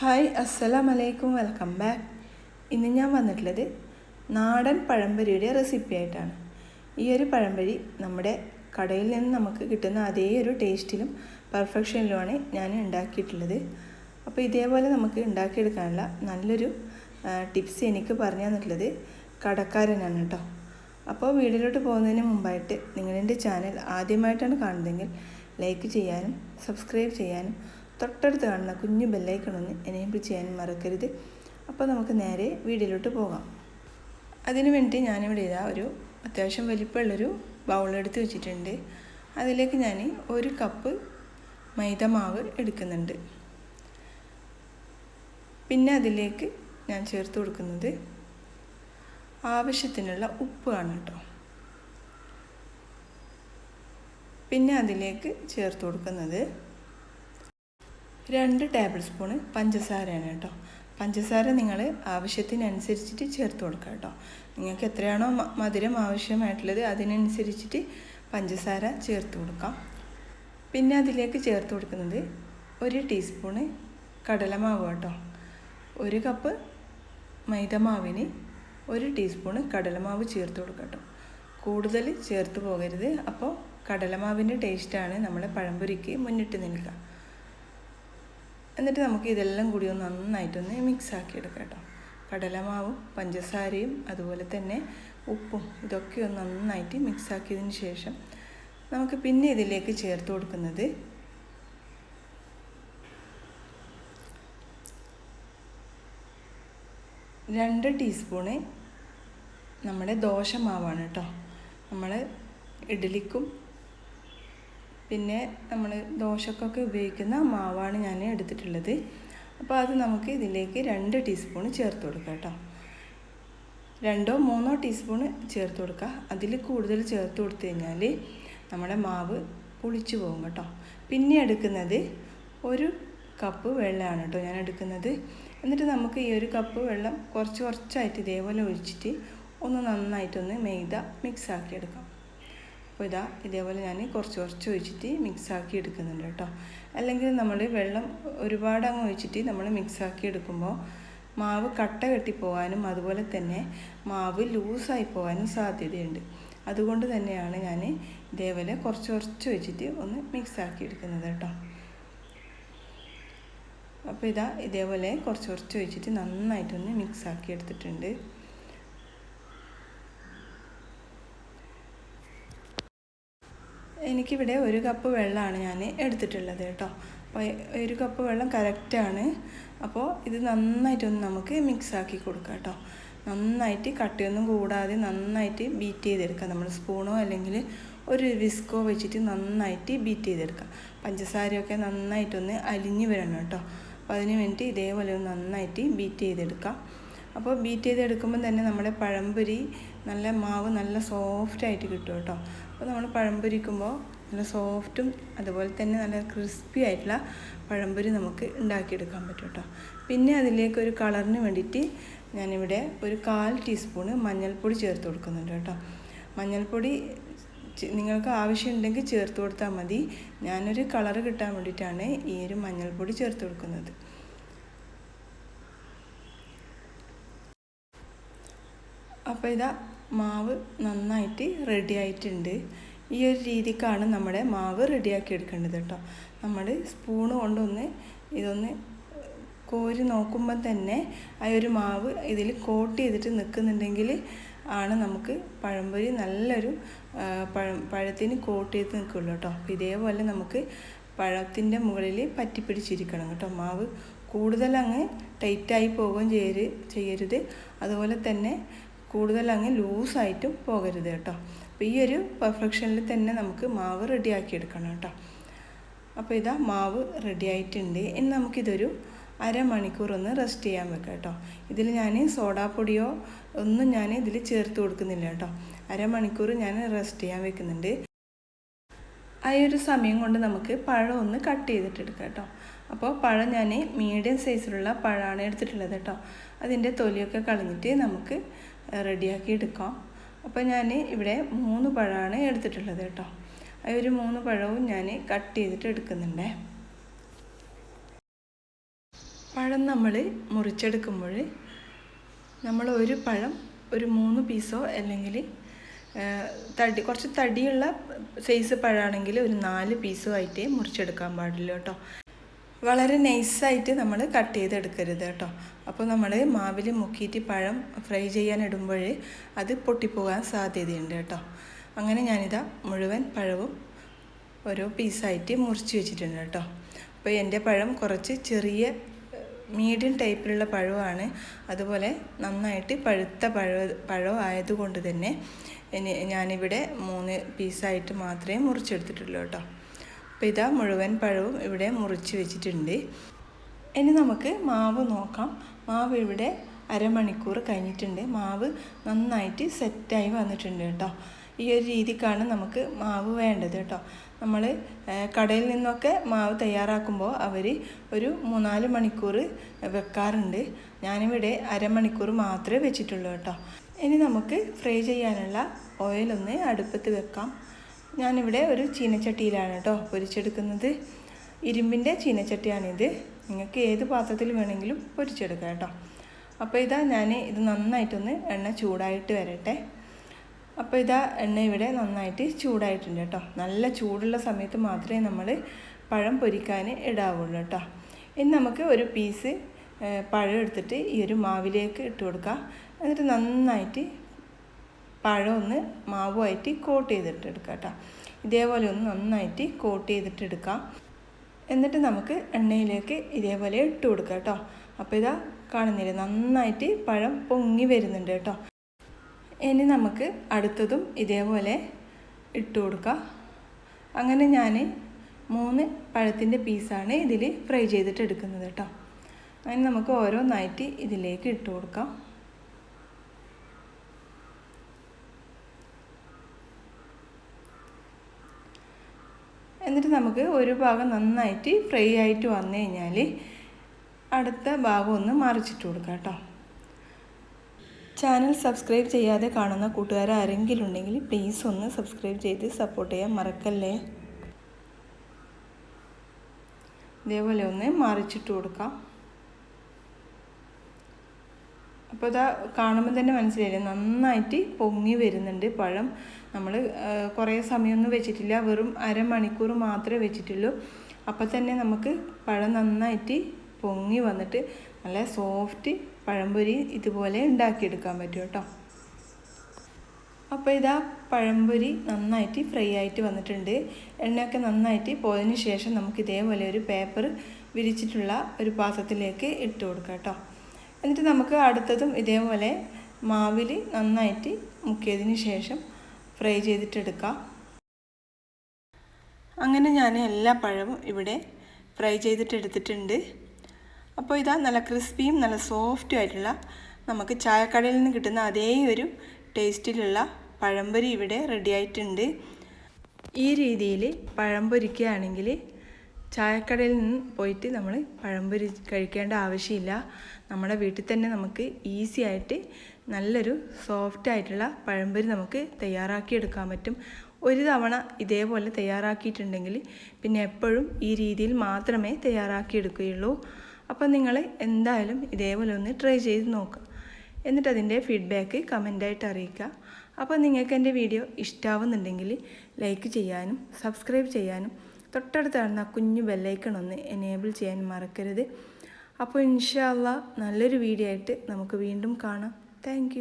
Hi അസ്സലാം അലൈക്കും welcome back. ഇന്ന് ഞാൻ വന്നിട്ടുള്ളത് നാടൻ പഴംപൊരിയുടെ റെസിപ്പി ആയിട്ടാണ്. ഈ ഒരു പഴംപൊരി നമ്മുടെ കടയിൽ നിന്ന് നമുക്ക് കിട്ടുന്ന അതേ ഒരു ടേസ്റ്റിലും പെർഫെക്ഷനിലുമാണ് ഞാൻ ഉണ്ടാക്കിയിട്ടുള്ളത്. അപ്പോൾ ഇതേപോലെ നമുക്ക് ഉണ്ടാക്കിയെടുക്കാനുള്ള നല്ലൊരു ടിപ്സ് എനിക്ക് പറഞ്ഞു തന്നിട്ടുള്ളത് കടക്കാരനാണ് കേട്ടോ. അപ്പോൾ വീഡിയോയിലോട്ട് പോകുന്നതിന് മുമ്പായിട്ട് നിങ്ങളെന്റെ ചാനൽ ആദ്യമായിട്ടാണ് കാണുന്നതെങ്കിൽ ലൈക്ക് ചെയ്യാനും സബ്സ്ക്രൈബ് ചെയ്യാനും തൊട്ടടുത്ത് കാണുന്ന കുഞ്ഞു ബെല്ലൈക്കണൊന്ന് എനേബിൾ ചെയ്യാൻ മറക്കരുത്. അപ്പോൾ നമുക്ക് നേരെ വീഡിയോയിലോട്ട് പോകാം. അതിനുവേണ്ടി ഞാനിവിടെ ഇതാ ഒരു അത്യാവശ്യം വലിപ്പമുള്ളൊരു ബൗളെടുത്ത് വെച്ചിട്ടുണ്ട്. അതിലേക്ക് ഞാൻ ഒരു കപ്പ് മൈദ മാവ് എടുക്കുന്നുണ്ട്. പിന്നെ അതിലേക്ക് ഞാൻ ചേർത്ത് കൊടുക്കുന്നത് ആവശ്യത്തിനുള്ള ഉപ്പാണ് കേട്ടോ. പിന്നെ അതിലേക്ക് ചേർത്ത് കൊടുക്കുന്നത് രണ്ട് ടേബിൾ സ്പൂണ് പഞ്ചസാരയാണ് കേട്ടോ. പഞ്ചസാര നിങ്ങൾ ആവശ്യത്തിനനുസരിച്ചിട്ട് ചേർത്ത് കൊടുക്കുക കേട്ടോ. നിങ്ങൾക്ക് എത്രയാണോ മധുരം ആവശ്യമായിട്ടുള്ളത് അതിനനുസരിച്ചിട്ട് പഞ്ചസാര ചേർത്ത് കൊടുക്കാം. പിന്നെ അതിലേക്ക് ചേർത്ത് കൊടുക്കുന്നത് ഒരു ടീസ്പൂണ് കടലമാവ് കേട്ടോ. ഒരു കപ്പ് മൈദമാവിന് ഒരു ടീസ്പൂണ് കടലമാവ് ചേർത്ത് കൊടുക്കുക കേട്ടോ. കൂടുതൽ ചേർത്ത് പോകരുത്. അപ്പോൾ കടലമാവിന്റെ ടേസ്റ്റാണ് നമ്മളെ പഴംപൊരിക്ക് മുന്നിട്ട് നിൽക്കുക. എന്നിട്ട് നമുക്ക് ഇതെല്ലാം കൂടി ഒന്ന് നന്നായിട്ടൊന്ന് മിക്സ് ആക്കി എടുക്കാം കേട്ടോ. കടലമാവും പഞ്ചസാരയും അതുപോലെ തന്നെ ഉപ്പും ഇതൊക്കെ ഒന്ന് നന്നായിട്ട് മിക്സ് ആക്കിയതിന് ശേഷം നമുക്ക് പിന്നെ ഇതിലേക്ക് ചേർത്ത് കൊടുക്കുന്നത് രണ്ട് ടീസ്പൂണ് നമ്മുടെ ദോശമാവാണ് കേട്ടോ. നമ്മൾ ഇഡ്ഡലിക്കും പിന്നെ നമ്മൾ ദോശക്കൊക്കെ ഉപയോഗിക്കുന്ന മാവാണ് ഞാൻ എടുത്തിട്ടുള്ളത്. അപ്പോൾ അത് നമുക്ക് ഇതിലേക്ക് രണ്ട് ടീസ്പൂൺ ചേർത്ത് കൊടുക്കാം കേട്ടോ. രണ്ടോ മൂന്നോ ടീസ്പൂൺ ചേർത്ത് കൊടുക്കുക അതിൽ കൂടുതൽ ചേർത്ത് കൊടുത്തു കഴിഞ്ഞാൽ നമ്മുടെ മാവ് പുളിച്ചു പോകും കേട്ടോ. പിന്നെ എടുക്കുന്നത് ഒരു കപ്പ് വെള്ളമാണ് കേട്ടോ ഞാൻ എടുക്കുന്നത്. എന്നിട്ട് നമുക്ക് ഈ ഒരു കപ്പ് വെള്ളം കുറച്ച് കുറച്ചായിട്ട് ഇതേപോലെ ഒഴിച്ചിട്ട് ഒന്ന് നന്നായിട്ടൊന്ന് മെയ്ത മിക്സ് ആക്കി അപ്പോൾ ഇതാ ഇതേപോലെ ഞാൻ കുറച്ച് കുറച്ച് ഒഴിച്ചിട്ട് മിക്സാക്കി എടുക്കുന്നുണ്ട് കേട്ടോ. അല്ലെങ്കിൽ നമ്മൾ വെള്ളം ഒരുപാട് അങ്ങ് ഒഴിച്ചിട്ട് നമ്മൾ മിക്സാക്കി എടുക്കുമ്പോൾ മാവ് കട്ട കെട്ടിപ്പോകാനും അതുപോലെ തന്നെ മാവ് ലൂസായി പോകാനും സാധ്യതയുണ്ട്. അതുകൊണ്ട് തന്നെയാണ് ഞാൻ ഇതേപോലെ കുറച്ച് കുറച്ച് ഒഴിച്ചിട്ട് ഒന്ന് മിക്സാക്കി എടുക്കുന്നത് കേട്ടോ. അപ്പോൾ ഇതാ ഇതേപോലെ കുറച്ച് കുറച്ച് ഒഴിച്ചിട്ട് നന്നായിട്ടൊന്ന് മിക്സാക്കി എടുത്തിട്ടുണ്ട്. എനിക്കിവിടെ ഒരു കപ്പ് വെള്ളമാണ് ഞാൻ എടുത്തിട്ടുള്ളത് കേട്ടോ. അപ്പോൾ ഒരു കപ്പ് വെള്ളം കറക്റ്റാണ് അപ്പോൾ ഇത് നന്നായിട്ടൊന്ന് നമുക്ക് മിക്സ് ആക്കി കൊടുക്കാം കേട്ടോ. നന്നായിട്ട് കട്ടിയൊന്നും കൂടാതെ നന്നായിട്ട് ബീറ്റ് ചെയ്തെടുക്കുക നമ്മൾ സ്പൂണോ അല്ലെങ്കിൽ ഒരു വിസ്കോ വെച്ചിട്ട് നന്നായിട്ട് ബീറ്റ് ചെയ്തെടുക്കുക പഞ്ചസാരയൊക്കെ നന്നായിട്ടൊന്ന് അലിഞ്ഞ് വരണം കേട്ടോ. അപ്പോൾ അതിന് വേണ്ടി ഇതേപോലെ ഒന്ന് നന്നായിട്ട് ബീറ്റ് ചെയ്തെടുക്കാം. അപ്പോൾ ബീറ്റ് ചെയ്തെടുക്കുമ്പോൾ തന്നെ നമ്മുടെ പഴംപൊരി നല്ല മാവ് നല്ല സോഫ്റ്റായിട്ട് കിട്ടും കേട്ടോ. അപ്പോൾ നമ്മൾ പഴംപൊരിക്കുമ്പോൾ നല്ല സോഫ്റ്റും അതുപോലെ തന്നെ നല്ല ക്രിസ്പി ആയിട്ടുള്ള പഴംപൊരി നമുക്ക് ഉണ്ടാക്കിയെടുക്കാൻ പറ്റും കേട്ടോ. പിന്നെ അതിലേക്ക് ഒരു കളറിന് വേണ്ടിയിട്ട് ഞാനിവിടെ ഒരു കാൽ ടീസ്പൂണ് മഞ്ഞൾപ്പൊടി ചേർത്ത് കൊടുക്കുന്നുണ്ട് കേട്ടോ. മഞ്ഞൾപ്പൊടി നിങ്ങൾക്ക് ആവശ്യമുണ്ടെങ്കിൽ ചേർത്ത് കൊടുത്താൽ മതി. ഞാനൊരു കളറ് കിട്ടാൻ വേണ്ടിയിട്ടാണ് ഈ ഒരു മഞ്ഞൾപ്പൊടി ചേർത്ത് കൊടുക്കുന്നത്. അപ്പോൾ ഇതാ മാവ് നന്നായിട്ട് റെഡി ആയിട്ടുണ്ട്. ഈ ഒരു രീതിക്കാണ് നമ്മുടെ മാവ് റെഡിയാക്കി എടുക്കേണ്ടത് കേട്ടോ. നമ്മൾ സ്പൂണ് കൊണ്ടൊന്ന് ഇതൊന്ന് കോരി നോക്കുമ്പോൾ തന്നെ ആ ഒരു മാവ് ഇതിൽ കോട്ട് ചെയ്തിട്ട് നിൽക്കുന്നുണ്ടെങ്കിൽ ആണ് നമുക്ക് പഴംപൊരി നല്ലൊരു പഴം പഴത്തിന് കോട്ട് ചെയ്ത് നിൽക്കുള്ളൂ കേട്ടോ. അപ്പോൾ ഇതേപോലെ നമുക്ക് പഴത്തിന്റെ മുകളിൽ പറ്റിപ്പിടിച്ചിരിക്കണം കേട്ടോ. മാവ് കൂടുതൽ അങ്ങ് ടൈറ്റായി പോവുകയും ചെയ്യരുത് ചെയ്യരുത്. അതുപോലെ തന്നെ കൂടുതൽ അങ്ങ് ലൂസായിട്ടും പോകരുത് കേട്ടോ. അപ്പോൾ ഈ ഒരു പെർഫെക്ഷനിൽ തന്നെ നമുക്ക് മാവ് റെഡിയാക്കി എടുക്കണം കേട്ടോ. അപ്പോൾ ഇതാ മാവ് റെഡി ആയിട്ടുണ്ട് ഇനി നമുക്കിതൊരു അരമണിക്കൂർ ഒന്ന് റെസ്റ്റ് ചെയ്യാൻ വെക്കാം കേട്ടോ. ഇതിൽ ഞാൻ സോഡാപ്പൊടിയോ ഒന്നും ഞാൻ ഇതിൽ ചേർത്ത് കൊടുക്കുന്നില്ല കേട്ടോ. അരമണിക്കൂർ ഞാൻ റെസ്റ്റ് ചെയ്യാൻ വെക്കുന്നുണ്ട്. ആ ഒരു സമയം കൊണ്ട് നമുക്ക് പഴം ഒന്ന് കട്ട് ചെയ്തിട്ട് എടുക്കാം കേട്ടോ. അപ്പോൾ പഴം ഞാൻ മീഡിയം സൈസിലുള്ള പഴമാണ് എടുത്തിട്ടുള്ളത് കേട്ടോ. അതിന്റെ തൊലിയൊക്കെ കളഞ്ഞിട്ട് നമുക്ക് റെഡിയാക്കി എടുക്കാം അപ്പോൾ ഞാൻ ഇവിടെ മൂന്ന് പഴമാണ് എടുത്തിട്ടുള്ളത് കേട്ടോ. ആ ഒരു മൂന്ന് പഴവും ഞാൻ കട്ട് ചെയ്തിട്ട് എടുക്കുന്നുണ്ടേ. പഴം നമ്മൾ മുറിച്ചെടുക്കുമ്പോൾ നമ്മൾ ഒരു പഴം ഒരു മൂന്ന് പീസോ അല്ലെങ്കിൽ തടി കുറച്ച് തടിയുള്ള സൈസ് പഴമാണെങ്കിൽ ഒരു നാല് പീസോ ആയിട്ട് മുറിച്ചെടുക്കാൻ പാടില്ല കേട്ടോ. വളരെ നൈസായിട്ട് നമ്മൾ കട്ട് ചെയ്തെടുക്കരുത് കേട്ടോ. അപ്പോൾ നമ്മൾ മാവിൽ മുക്കിയിട്ട് പഴം ഫ്രൈ ചെയ്യാൻ ഇടുമ്പോൾ അത് പൊട്ടിപ്പോകാൻ സാധ്യതയുണ്ട് കേട്ടോ. അങ്ങനെ ഞാനിതാ മുഴുവൻ പഴവും ഓരോ പീസായിട്ട് മുറിച്ച് വെച്ചിട്ടുണ്ട് കേട്ടോ. അപ്പോൾ എന്റെ പഴം കുറച്ച് ചെറിയ മീഡിയം ടൈപ്പിലുള്ള പഴമാണ് അതുപോലെ നന്നായിട്ട് പഴുത്ത പഴ പഴം ആയതുകൊണ്ട് തന്നെ ഞാനിവിടെ മൂന്ന് പീസായിട്ട് മാത്രമേ മുറിച്ചെടുത്തിട്ടുള്ളൂ കേട്ടോ. അപ്പോൾ ഇതാ മുഴുവൻ പഴവും ഇവിടെ മുറിച്ച് വെച്ചിട്ടുണ്ട്. ഇനി നമുക്ക് മാവ് നോക്കാം. മാവ് ഇവിടെ അരമണിക്കൂർ കഴിഞ്ഞിട്ടുണ്ട്. മാവ് നന്നായിട്ട് സെറ്റായി വന്നിട്ടുണ്ട് കേട്ടോ. ഈ ഒരു രീതിക്കാണ് നമുക്ക് മാവ് വേണ്ടത് കേട്ടോ. നമ്മൾ കടയിൽ നിന്നൊക്കെ മാവ് തയ്യാറാക്കുമ്പോൾ അവർ ഒരു മൂന്നാൽ മണിക്കൂർ വെക്കാറുണ്ട്. ഞാനിവിടെ അരമണിക്കൂർ മാത്രമേ വെച്ചിട്ടുള്ളൂ കേട്ടോ. ഇനി നമുക്ക് ഫ്രൈ ചെയ്യാനുള്ള ഓയിലൊന്ന് അടുപ്പത്ത് വെക്കാം. ഞാനിവിടെ ഒരു ചീനച്ചട്ടിയിലാണ് കേട്ടോ പൊരിച്ചെടുക്കുന്നത്. ഇരുമ്പിന്റെ ചീനച്ചട്ടിയാണിത്. നിങ്ങൾക്ക് ഏത് പാത്രത്തിൽ വേണമെങ്കിലും പൊരിച്ചെടുക്കാം കേട്ടോ. അപ്പോൾ ഇതാ ഞാൻ ഇത് നന്നായിട്ടൊന്ന് എണ്ണ ചൂടായിട്ട് വരട്ടെ. അപ്പോൾ ഇതാ എണ്ണ ഇവിടെ നന്നായിട്ട് ചൂടായിട്ടുണ്ട് കേട്ടോ. നല്ല ചൂടുള്ള സമയത്ത് മാത്രമേ നമ്മൾ പഴം പൊരിക്കാൻ ഇടാവുള്ളൂ കേട്ടോ. ഇനി നമുക്ക് ഒരു പീസ് പഴം എടുത്തിട്ട് ഈ ഒരു മാവിലേക്ക് ഇട്ട് കൊടുക്കാം. എന്നിട്ട് നന്നായിട്ട് പഴം ഒന്ന് മാവുമായിട്ട് കോട്ട് ചെയ്തിട്ട് എടുക്കുക കേട്ടോ. ഇതേപോലെ ഒന്ന് നന്നായിട്ട് കോട്ട് ചെയ്തിട്ട് എടുക്കാം. എന്നിട്ട് നമുക്ക് എണ്ണയിലേക്ക് ഇതേപോലെ ഇട്ട് കൊടുക്കാം കേട്ടോ. അപ്പോൾ ഇതാ കാണുന്നില്ല നന്നായിട്ട് പഴം പൊങ്ങി വരുന്നുണ്ട് കേട്ടോ. ഇനി നമുക്ക് അടുത്തതും ഇതേപോലെ ഇട്ട് കൊടുക്കാം. അങ്ങനെ ഞാൻ മൂന്ന് പഴത്തിന്റെ പീസാണ് ഇതിൽ ഫ്രൈ ചെയ്തിട്ട് എടുക്കുന്നത് കേട്ടോ. അങ്ങനെ നമുക്ക് ഓരോന്നായിട്ട് ഇതിലേക്ക് ഇട്ട് കൊടുക്കാം. എന്നിട്ട് നമുക്ക് ഒരു ഭാഗം നന്നായിട്ട് ഫ്രൈ ആയിട്ട് വന്നു കഴിഞ്ഞാൽ അടുത്ത ഭാഗം ഒന്ന് മറിച്ചിട്ട് കൊടുക്കാം കേട്ടോ. ചാനൽ സബ്സ്ക്രൈബ് ചെയ്യാതെ കാണുന്ന കൂട്ടുകാർ ആരെങ്കിലും ഉണ്ടെങ്കിൽ പ്ലീസ് ഒന്ന് സബ്സ്ക്രൈബ് ചെയ്ത് സപ്പോർട്ട് ചെയ്യാൻ മറക്കല്ലേ? ഇതേപോലെ ഒന്ന് മറിച്ചിട്ട് കൊടുക്കാം. അപ്പോൾ ഇതാ കാണുമ്പോൾ തന്നെ മനസ്സിലായില്ലേ? നന്നായിട്ട് പൊങ്ങി വരുന്നുണ്ട് പഴം. നമ്മൾ കുറേ സമയമൊന്നും വെച്ചിട്ടില്ല. വെറും അരമണിക്കൂർ മാത്രമേ വെച്ചിട്ടുള്ളൂ. അപ്പോൾ തന്നെ നമുക്ക് പഴം നന്നായിട്ട് പൊങ്ങി വന്നിട്ട് നല്ല സോഫ്റ്റ് പഴംപൊരി ഇതുപോലെ ഉണ്ടാക്കിയെടുക്കാൻ പറ്റും കേട്ടോ. അപ്പോൾ ഇതാ പഴംപൊരി നന്നായിട്ട് ഫ്രൈ ആയിട്ട് വന്നിട്ടുണ്ട്. എണ്ണയൊക്കെ നന്നായിട്ട് പോയതിന് ശേഷം നമുക്ക് ഇതേപോലെ ഒരു പേപ്പർ വിരിച്ചിട്ടുള്ള ഒരു പാത്രത്തിലേക്ക് ഇട്ട് കൊടുക്കാം കേട്ടോ. എന്നിട്ട് നമുക്ക് അടുത്തതും ഇതേപോലെ മാവിൽ നന്നായിട്ട് മുക്കിയതിന് ശേഷം ഫ്രൈ ചെയ്തിട്ടെടുക്കാം. അങ്ങനെ ഞാൻ എല്ലാ പഴവും ഇവിടെ ഫ്രൈ ചെയ്തിട്ടെടുത്തിട്ടുണ്ട്. അപ്പോൾ ഇതാ നല്ല ക്രിസ്പിയും നല്ല സോഫ്റ്റും ആയിട്ടുള്ള നമുക്ക് ചായക്കടയിൽ നിന്ന് കിട്ടുന്ന അതേ ഒരു ടേസ്റ്റിലുള്ള പഴംപൊരി ഇവിടെ റെഡിയായിട്ടുണ്ട് ഈ രീതിയിൽ പഴം പൊരിക്കുകയാണെങ്കിൽ ചായക്കടയിൽ നിന്ന് പോയിട്ട് നമ്മൾ പഴംപൊരി കഴിക്കേണ്ട ആവശ്യമില്ല. നമ്മുടെ വീട്ടിൽ തന്നെ നമുക്ക് ഈസി ആയിട്ട് നല്ലൊരു സോഫ്റ്റ് ആയിട്ടുള്ള പഴംപൊരി നമുക്ക് തയ്യാറാക്കിയെടുക്കാൻ പറ്റും. ഒരു തവണ ഇതേപോലെ തയ്യാറാക്കിയിട്ടുണ്ടെങ്കിൽ പിന്നെ എപ്പോഴും ഈ രീതിയിൽ മാത്രമേ തയ്യാറാക്കിയെടുക്കുകയുള്ളൂ അപ്പം നിങ്ങൾ എന്തായാലും ഇതേപോലെ ഒന്ന് ട്രൈ ചെയ്ത് നോക്കുക. എന്നിട്ട് അതിന്റെ ഫീഡ്ബാക്ക് കമന്റായിട്ട് അറിയിക്കുക. അപ്പോൾ നിങ്ങൾക്ക് എന്റെ വീഡിയോ ഇഷ്ടാവുന്നുണ്ടെങ്കിൽ ലൈക്ക് ചെയ്യാനും സബ്സ്ക്രൈബ് ചെയ്യാനും തൊട്ടടുത്ത് കാണുന്ന കുഞ്ഞു ബെല്ലൈക്കൺ ഒന്ന് എനേബിൾ ചെയ്യാൻ മറക്കരുത്. അപ്പോൾ ഇൻഷാല്ല നല്ലൊരു വീഡിയോ ആയിട്ട് നമുക്ക് വീണ്ടും കാണാം. താങ്ക്